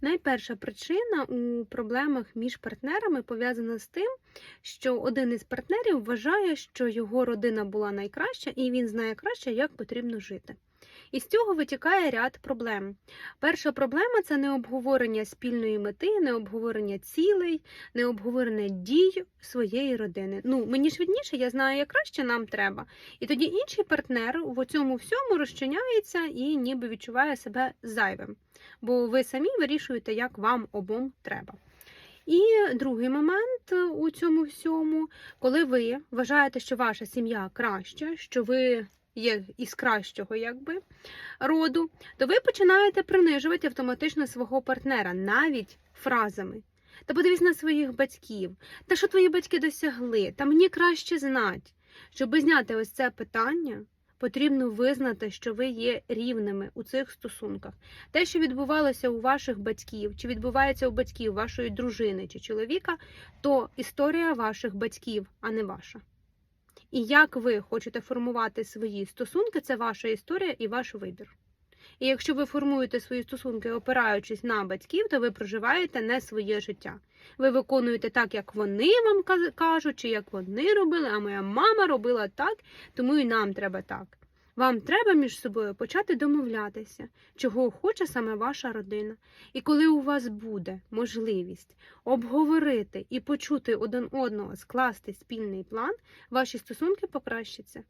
Найперша причина у проблемах між партнерами пов'язана з тим, що один із партнерів вважає, що його родина була найкраща, і він знає краще, як потрібно жити. І з цього витікає ряд проблем. Перша проблема це не обговорення спільної мети, не обговорення цілей, не обговорення дій своєї родини. Ну, мені ж видніше, я знаю, як краще нам треба. І тоді інший партнер в цьому всьому розчиняється і ніби відчуває себе зайвим. Бо ви самі вирішуєте, як вам обом треба. І другий момент у цьому всьому, коли ви вважаєте, що ваша сім'я краща, що ви є із кращого якби, роду, то ви починаєте принижувати автоматично свого партнера навіть фразами. Та подивись на своїх батьків, та що твої батьки досягли, та мені краще знати. Щоб зняти ось це питання, потрібно визнати, що ви є рівними у цих стосунках. Те, що відбувалося у ваших батьків, чи відбувається у батьків вашої дружини чи чоловіка, то історія ваших батьків, а не ваша. І як ви хочете формувати свої стосунки, це ваша історія і ваш вибір. І якщо ви формуєте свої стосунки, опираючись на батьків, то ви проживаєте не своє життя. Ви виконуєте так, як вони вам кажуть, чи як вони робили, а моя мама робила так, тому і нам треба так. Вам треба між собою почати домовлятися, чого хоче саме ваша родина. І коли у вас буде можливість обговорити і почути один одного, скласти спільний план, ваші стосунки покращаться.